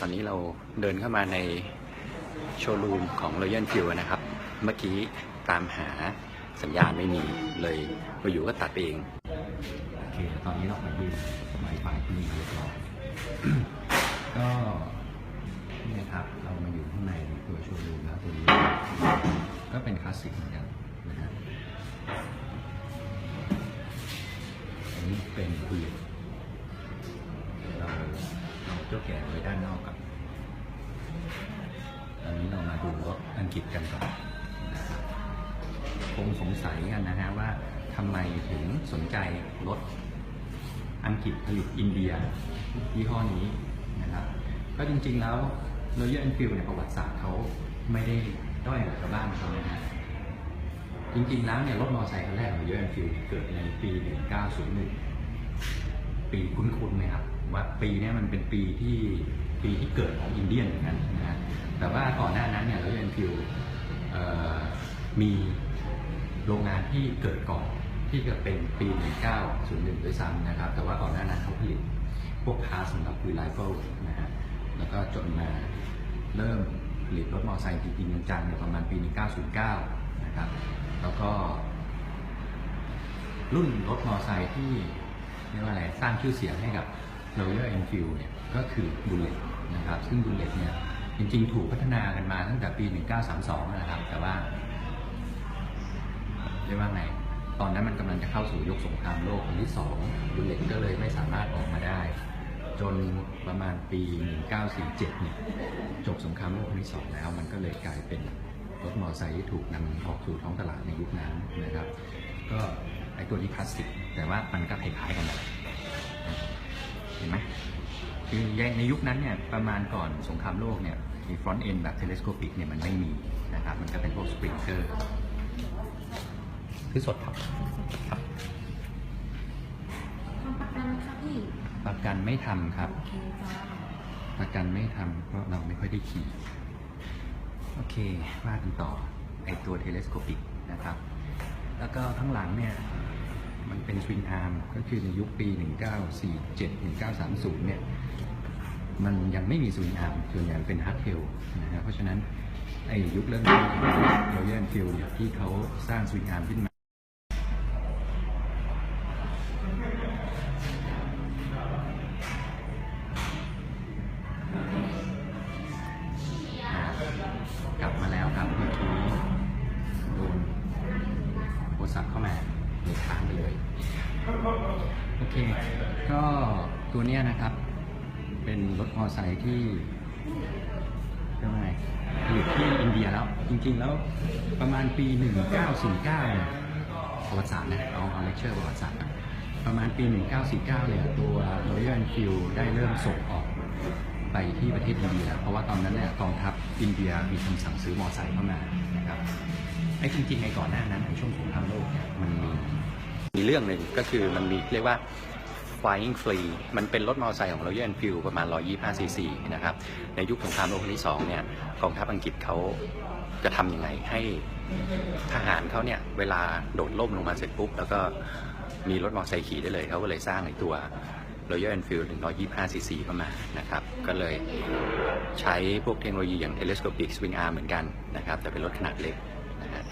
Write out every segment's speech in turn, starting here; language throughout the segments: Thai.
ตอนนี้เราเดินเข้ามาในโชว์รูมของ Royal f i e l นะครับ เมื่อกี้ตามหาสัญญาณไม่มีเลยมาอยู่ก็ตัดเอง โอเค ตอนนี้เรามายืนไวไฟที่นี่เรียบร้อยก็นี่นะครับ เรามาอยู่ข้างในตัวโชว์รูมแล้วตัวนี้ ก็เป็นคลาสสิกเหมือนกันนะฮะอันนี้เป็นคุย เราเจ้าแก่ไว้ด้านนอกกับตอนนี้เรามาดูรถอังกฤษกันก่อนคงสงสัยกันนะฮะว่าทำไมถึงสนใจรถอังกฤษผลิตอินเดียยี่ห้อนี้นะครับ ก็จริงๆแล้ว Royal Enfield เนี่ยประวัติศาสตร์เขาไม่ได้ด้อยกว่าชาวบ้านเขานะฮะจริงๆแล้วเนี่ยรถมอเตอร์ไซค์คันแรกของ Royal Enfield เกิดในปี 1901 ปีคุ้นๆไหมครับ ว่าปีนี้มันเป็นปีที่ปีที่เกิดของอินเดียนเหมือนกันนะฮะแต่ว่าก่อนหน้านั้นเนี่ย Royal Enfield เอ่อมีโรงงานที่เกิดก่อนที่เกิดเป็นปี 1901 ด้วยซ้ำนะครับ แต่ว่าก่อนหน้านั้นเขาผลิตพวกพาร์ทสำหรับคือไลเฟิลนะฮะแล้วก็จนมาเริ่มผลิตรถมอเตอร์ไซค์จริงจังๆเนี่ยประมาณปี 1909 นะครับ แล้วก็ รุ่นรถมอเตอร์ไซค์ที่เรียกว่าอะไรสร้างชื่อเสียงให้กับ Royal Enfield เนี่ยก็คือ Bullet นะครับซึ่ง Bullet เนี่ยจริงๆ ถูกพัฒนากันมาตั้งแต่ปี 1932 นะครับ แต่ว่าเรียกว่าไง ตอนนั้นมันกำลังจะเข้าสู่ยุคสงครามโลกครั้งที่สองบุลเลตก็เลยไม่สามารถออกมาได้ จนประมาณปี 1947 เนี่ยจบสงครามโลกครั้งที่สองแล้ว มันก็เลยกลายเป็นรถมอเตอร์ไซค์ที่ถูกนำออกสู่ท้องตลาดในยุคนั้นนะครับ ก็ไอตัวนี้คลาสสิกแต่ว่ามันก็คล้ายๆกันแหละ คือในยุคนั้นเนี่ยประมาณก่อนสงครามโลกเนี่ยมีฟรอนต์เอนแบบเทเลสโคปิกเนี่ยมันไม่มีนะครับมันก็เป็นพวกสปริงเกอร์คือสดครับครับทำประกันไหมคะพี่ประกันไม่ทำครับโอเคจ้าประกันไม่ทำเพราะเราไม่ค่อยได้ขี่โอเคว่ากันต่อไอตัวเทเลสโคปิกนะครับ แล้วก็ข้างหลังเนี่ยมันเป็นสวิงอาร์มก็คือในยุคปี 1947 1930 เนี่ย มันยังไม่มีสวิงอาร์มส่วนใหญ่เป็นฮาร์ดเทลนะฮะเพราะฉะนั้นไอยุคเริ่มต้นของ Royal Enfield เนี่ยที่เขาสร้างสวิงอาร์มขึ้นมา กลับมาแล้วครับเมื่อกี้โดนโทรศัพท์เข้ามาเลยค้างไปเลย โอเค ก็ตัวเนี้ยนะครับ เป็นรถมอเตอร์ไซค์ที่เรียกว่าไงผลิตที่อินเดียแล้ว จริงๆแล้วประมาณปี 1949เนี่ยประวัติศาสตร์นะเอาเอาเลคเชอร์ประวัติศาสตร์ก่อนประมาณปี 1949 เนี่ย ตัว Royal Enfield ได้เริ่มส่งออกไปที่ประเทศอินเดีย เพราะว่าตอนนั้นเนี่ยกองทัพอินเดียมีคำสั่งซื้อมอไซค์เข้ามานะครับไอ้จริงๆไอ้ก่อนหน้านั้นในช่วงสงครามโลกเนี่ยมันมีมีเรื่องหนึ่งก็คือมันมีเรียกว่า Flying Flea มันเป็นรถมอเตอร์ไซค์ของ Royal Enfield ประมาณ 125 ซีซีนะครับ ในยุคสงครามโลกครั้งที่สองเนี่ยกองทัพอังกฤษเขาจะทำยังไงให้ทหารเขาเนี่ยเวลาโดดล่มลงมาเสร็จปุ๊บ แล้วก็มีรถมอเตอร์ไซค์ขี่ได้เลย เขาก็เลยสร้างไอ้ตัว Royal Enfield 125 ซีซีเข้ามานะครับ ก็เลยใช้พวกเทคโนโลยีอย่าง Telescopic Swing Arm เหมือนกันนะครับ แต่เป็นรถขนาดเล็กนะฮะ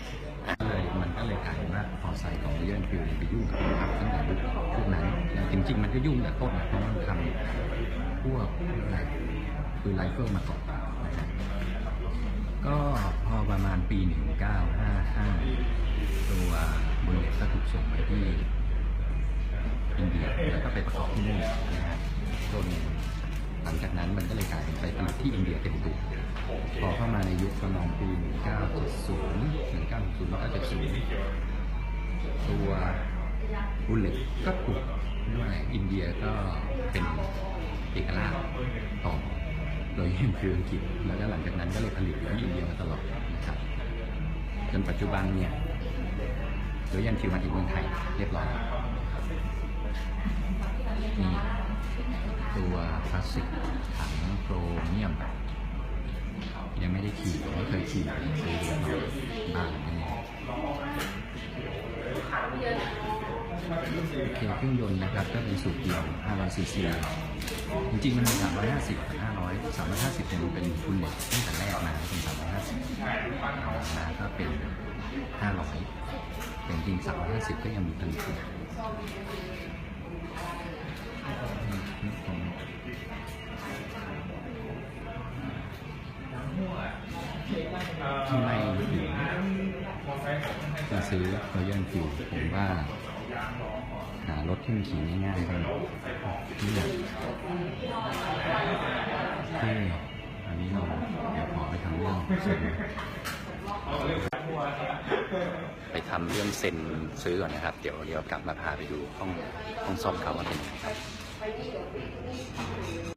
ก็เลยกลายเป็นว่ามอเตอร์ไซค์ของ Royal Enfield ไปยุ่งกับกองทัพตั้งแต่ยุคช่วงนั้นแล้วจริง ๆ มันก็ยุ่งแต่ต้นเพราะมันทำพวกอะไรคือไรเฟิลมาก่อนนะฮะก็พอประมาณปี 1955 ตัวบุลเลตก็ถูกส่งไปที่อินเดียแล้วก็ไปประกอบที่นู่นนะฮะจน หลังจากนั้นมันก็เลยกลายเป็นไปผลิตที่อินเดียเต็มตัวพอเข้ามาในยุคประมาณปี 1970 1960 1970 ตัวบุลเลตก็ถูกเรียกว่ไงอินเดียก็เป็นเอกราชต่อโดยยังคืออังกฤษแล้วก็หลังจากนั้นก็เลยผลิตอยู่ที่อินเดียมาตลอดนะครับจนปัจจุบันเนี่ยโดยยันคิวมาถึงเมืองไทยเรียบร้อย ตัวคลาสสิกถังโครเมียม ยังไม่ได้ขี่ไม่เคยขี่ซื้อเรือมาบ้านแน่โอเคเครื่องยนต์นะครับก็เป็นสูตรเดียว500ซีซีจริงๆ มันมี350กับ500 350เนี่ยมันเป็นทุนเด็กตั้งแต่แรกมาเป็น350ต่อมาก็เป็น 500แต่จริงๆ350 ก็ยังมีทุนอ ยู่ทำไมถึงจะซื้อ Royal Enfield ผมว่าหารถที่มันขี่ง่ายๆได้ที่แบบที่อันนี้เราเดี๋ยวขอไปทำเรื่องเซ็นไปทำเรื่องเซ็นซื้อก่อนนะครับ เดี๋ยวเดี๋ยวกลับมาพาไปดูห้องห้องซ่อมเขาว่าเป็นยังไงครับ